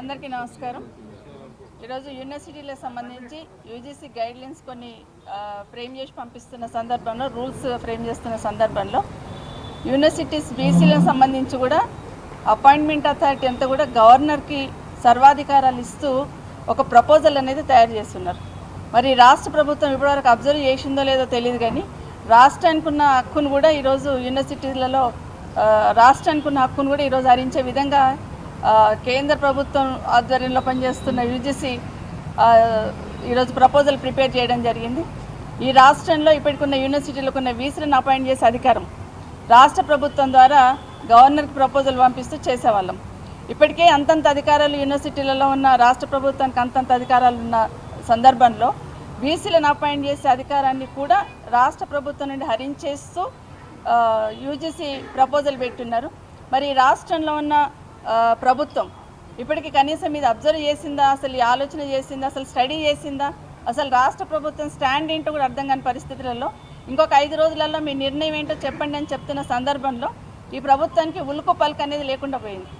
అందరికీ నమస్కారం. ఈరోజు యూనివర్సిటీలకు సంబంధించి యూజీసీ గైడ్లైన్స్ కొన్ని ఫ్రేమ్ చేసి పంపిస్తున్న సందర్భంలో రూల్స్ ఫ్రేమ్ చేస్తున్న సందర్భంలో యూనివర్సిటీస్ బీసీలకు సంబంధించి కూడా అపాయింట్మెంట్ అథారిటీ అంతా కూడా గవర్నర్కి సర్వాధికారాలు ఇస్తూ ఒక ప్రపోజల్ అనేది తయారు చేస్తున్నారు. మరి రాష్ట్ర ప్రభుత్వం ఇప్పటివరకు అబ్జర్వ్ చేసిందో లేదో తెలియదు కానీ రాష్ట్రానికి ఉన్న హక్కును కూడా ఈరోజు యూనివర్సిటీలలో రాష్ట్రానికి ఉన్న హక్కును కూడా ఈరోజు హరించే విధంగా కేంద్ర ప్రభుత్వం ఆధ్వర్యంలో పనిచేస్తున్న యూజీసీ ఈరోజు ప్రపోజల్ ప్రిపేర్ చేయడం జరిగింది. ఈ రాష్ట్రంలో ఇప్పటికున్న యూనివర్సిటీలకు ఉన్న వీసీలను అపాయింట్ చేసే అధికారం రాష్ట్ర ప్రభుత్వం ద్వారా గవర్నర్కి ప్రపోజల్ పంపిస్తూ చేసేవాళ్ళం. ఇప్పటికే అంతంత అధికారాలు యూనివర్సిటీలలో ఉన్న రాష్ట్ర ప్రభుత్వానికి అంతంత అధికారాలు ఉన్న సందర్భంలో బీసీలను అపాయింట్ చేసే అధికారాన్ని కూడా రాష్ట్ర ప్రభుత్వం నుండి హరించేస్తూ యూజీసీ ప్రపోజల్ పెట్టున్నారు. మరి రాష్ట్రంలో ఉన్న ప్రభుత్వం. ఇప్పటికి కనీసం ఇది అబ్జర్వ్ చేసిందా? అసలు ఈ ఆలోచన చేసిందా? అసలు స్టడీ చేసిందా? అసలు రాష్ట్ర ప్రభుత్వం స్టాండ్ ఏంటో కూడా అర్థం కాని పరిస్థితులలో ఇంకొక ఐదు రోజులలో మీ నిర్ణయం ఏంటో చెప్పండి అని చెప్తున్న సందర్భంలో ఈ ప్రభుత్వానికి ఉలుకు పలుకు అనేది లేకుండా పోయింది.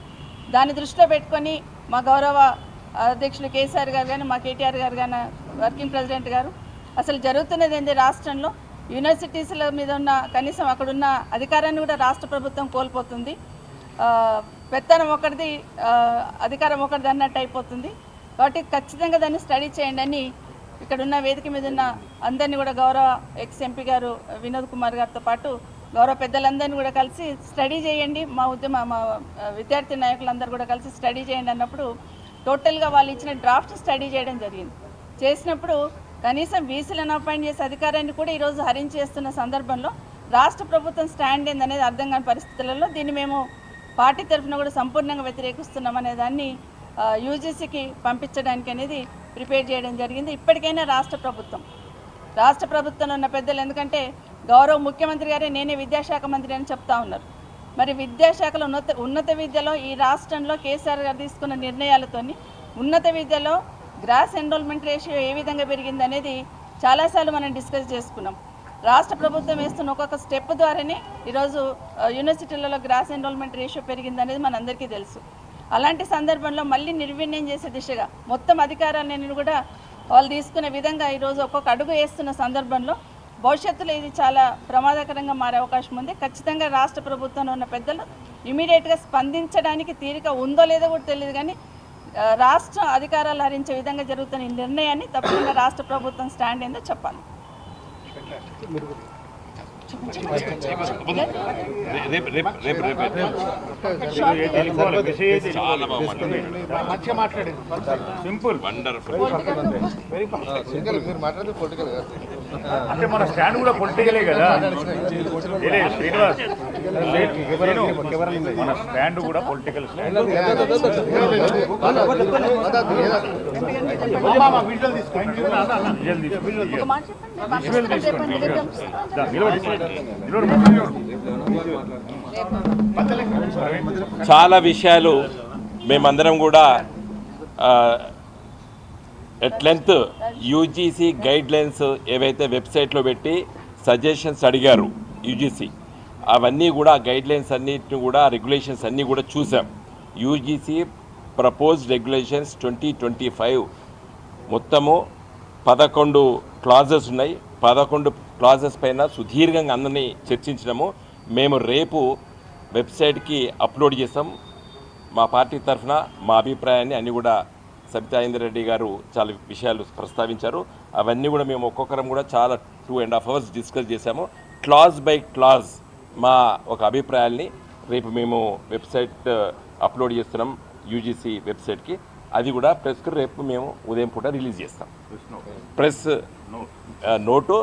దాన్ని దృష్టిలో పెట్టుకొని మా గౌరవ అధ్యక్షులు కేసీఆర్ గారు కానీ మా కేటీఆర్ గారు కానీ వర్కింగ్ ప్రెసిడెంట్ గారు అసలు జరుగుతున్నది ఏంటి రాష్ట్రంలో? యూనివర్సిటీస్ల మీద ఉన్న కనీసం అక్కడున్న అధికారాన్ని కూడా రాష్ట్ర ప్రభుత్వం కోల్పోతుంది. పెత్తనం ఒకటిది అధికారం ఒకటిది అన్నట్టు అయిపోతుంది. కాబట్టి ఖచ్చితంగా దాన్ని స్టడీ చేయండి అని ఇక్కడ ఉన్న వేదిక మీద ఉన్న అందరినీ కూడా గౌరవ ఎక్స్ ఎంపీ గారు వినోద్ కుమార్ గారితో పాటు గౌరవ పెద్దలందరినీ కూడా కలిసి స్టడీ చేయండి. మా ఉద్యమ మా విద్యార్థి నాయకులందరూ కూడా కలిసి స్టడీ చేయండి అన్నప్పుడు టోటల్గా వాళ్ళు ఇచ్చిన డ్రాఫ్ట్ స్టడీ చేయడం జరిగింది. చేసినప్పుడు కనీసం బీసీలను అపాయింట్ చేసే అధికారాన్ని కూడా ఈరోజు హరించేస్తున్న సందర్భంలో రాష్ట్ర ప్రభుత్వం స్టాండ్ ఏందనేది అర్థం కాని పరిస్థితులలో దీన్ని మేము పార్టీ తరఫున కూడా సంపూర్ణంగా వ్యతిరేకిస్తున్నాం అనే దాన్ని యూజీసీకి పంపించడానికి అనేది ప్రిపేర్ చేయడం జరిగింది. ఇప్పటికైనా రాష్ట్ర ప్రభుత్వం. రాష్ట్ర ప్రభుత్వంలో ఉన్న పెద్దలు ఎందుకంటే గౌరవ ముఖ్యమంత్రి గారే నేనే విద్యాశాఖ మంత్రి అని చెప్తా ఉన్నారు. మరి విద్యాశాఖలో ఉన్నత ఉన్నత విద్యలో ఈ రాష్ట్రంలో కేసీఆర్ గారు తీసుకున్న నిర్ణయాలతోని ఉన్నత విద్యలో గ్రాస్ ఎన్రోల్మెంట్ రేషియో ఏ విధంగా పెరిగింది అనేది చాలాసార్లు మనం డిస్కస్ చేసుకున్నాం. రాష్ట్ర ప్రభుత్వం వేస్తున్న ఒక్కొక్క స్టెప్ ద్వారానే ఈరోజు యూనివర్సిటీలలో గ్రాస్ ఎన్రోల్మెంట్ రేషియో పెరిగింది అనేది మనందరికీ తెలుసు. అలాంటి సందర్భంలో మళ్ళీ నిర్వీణ్యం చేసే దిశగా మొత్తం అధికారాన్ని కూడా వాళ్ళు తీసుకునే విధంగా ఈరోజు ఒక్కొక్క అడుగు వేస్తున్న సందర్భంలో భవిష్యత్తులో ఇది చాలా ప్రమాదకరంగా మారే అవకాశం ఉంది. ఖచ్చితంగా రాష్ట్ర ప్రభుత్వంలో ఉన్న పెద్దలు ఇమీడియట్గా స్పందించడానికి తీరిక ఉందో లేదో కూడా తెలియదు కానీ రాష్ట్ర అధికారాలు హరించే విధంగా జరుగుతున్న ఈ నిర్ణయాన్ని తప్పకుండా రాష్ట్ర ప్రభుత్వం స్టాండ్ ఏందో చెప్పాలి. మంచిగా మాట్లాడింది సింపుల్ వండర్ఫుల్ మీరు మాట్లాడితే పొలిటికల్ అంటే మన స్టాండ్ కూడా పొలిటికలే కదా. శ్రీనివాస్. శ్రీను, మన స్టాండ్ కూడా పొలిటికల్ చాలా విషయాలు మేమందరం కూడా at length UGC guidelines ఏవైతే వెబ్సైట్లో పెట్టి సజెషన్స్ అడిగారు యూజీసీ అవన్నీ కూడా గైడ్ లైన్స్ అన్నిటిని కూడా రెగ్యులేషన్స్ అన్నీ కూడా చూసాం. UGC propose regulations twenty twenty five మొత్తము పదకొండు క్లాజెస్ ఉన్నాయి. పదకొండు క్లాజెస్ పైన సుదీర్ఘంగా అందరినీ చర్చించినాము. మేము రేపు వెబ్సైట్కి అప్లోడ్ చేసాం మా పార్టీ తరఫున మా అభిప్రాయాన్ని అన్నీ కూడా సబితా రెడ్డి గారు చాలా విషయాలు ప్రస్తావించారు. అవన్నీ కూడా మేము ఒక్కొక్కరం కూడా చాలా two and half hours discuss చేశాము. క్లాజ్ బై క్లాజ్ మా ఒక అభిప్రాయాల్ని రేపు మేము వెబ్సైట్ అప్లోడ్ చేస్తున్నాం యూజీసీ వెబ్సైట్కి. అది కూడా ప్రెస్కి రేపు మేము ఉదయం పూట రిలీజ్ చేస్తాం. Press note